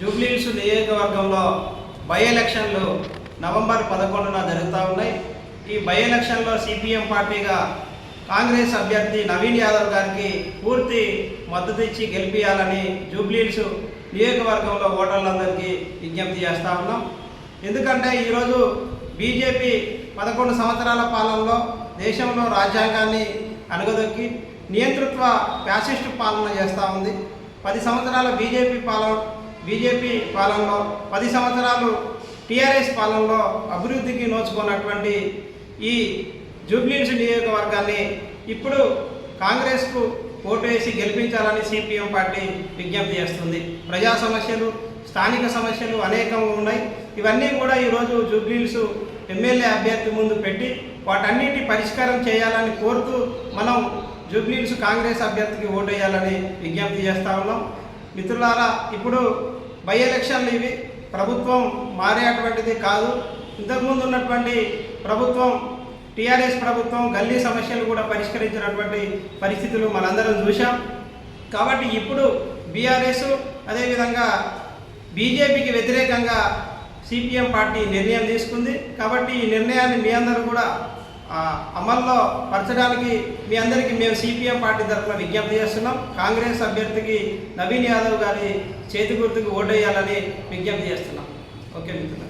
జూబ్లీహిల్స్ నియోజకవర్గంలో బై ఎలక్షన్లు నవంబర్ పదకొండున జరుగుతూ ఉన్నాయి. ఈ బై ఎలక్షన్లో సిపిఎం పార్టీగా కాంగ్రెస్ అభ్యర్థి నవీన్ యాదవ్ గారికి పూర్తి మద్దతు ఇచ్చి గెలిపించాలని జూబ్లీహిల్స్ నియోజకవర్గంలో ఓటర్లందరికీ విజ్ఞప్తి చేస్తూ ఉన్నాం. ఎందుకంటే ఈరోజు బీజేపీ పదకొండు సంవత్సరాల పాలనలో దేశంలో రాజ్యాంగాన్ని అణగదొక్కి నియంతృత్వ ఫ్యాసిస్టు పాలన చేస్తూ ఉంది. పది సంవత్సరాల బీజేపీ పాలన బీజేపీ పాలనలో పది సంవత్సరాలు టీఆర్ఎస్ పాలనలో అభివృద్ధికి నోచుకున్నటువంటి ఈ జూబ్లీహిల్స్ నియోజకవర్గాన్ని ఇప్పుడు కాంగ్రెస్కు ఓటు వేసి గెలిపించాలని సిపిఎం పార్టీ విజ్ఞప్తి చేస్తుంది. ప్రజా సమస్యలు స్థానిక సమస్యలు అనేకం ఉన్నాయి. ఇవన్నీ కూడా ఈరోజు జూబ్లీహిల్స్ ఎమ్మెల్యే అభ్యర్థి ముందు పెట్టి వాటన్నిటి పరిష్కారం చేయాలని కోరుతూ మనం జూబ్లీహిల్స్ కాంగ్రెస్ అభ్యర్థికి ఓటు వేయాలని విజ్ఞప్తి చేస్తా ఉన్నాం. మిత్రులారా ఇప్పుడు బై ఎలక్షన్లు ఇవి. ప్రభుత్వం మారేటువంటిది కాదు. ఇంతకుముందు ఉన్నటువంటి ప్రభుత్వం టీఆర్ఎస్ ప్రభుత్వం గల్లీ సమస్యలు కూడా పరిష్కరించినటువంటి పరిస్థితులు మనందరం చూశాం. కాబట్టి ఇప్పుడు బీఆర్ఎస్ అదేవిధంగా బీజేపీకి వ్యతిరేకంగా సిపిఎం పార్టీ నిర్ణయం తీసుకుంది. కాబట్టి ఈ నిర్ణయాన్ని మీ అందరూ కూడా అమల్లో పరచడానికి మీ అందరికీ మేము సిపిఎం పార్టీ తరఫున విజ్ఞప్తి చేస్తున్నాం. కాంగ్రెస్ అభ్యర్థికి నవీన్ యాదవ్ గారి చేతి గుర్తుకు ఓటేయాలని విజ్ఞప్తి చేస్తున్నాం. ఓకే మిత్రులు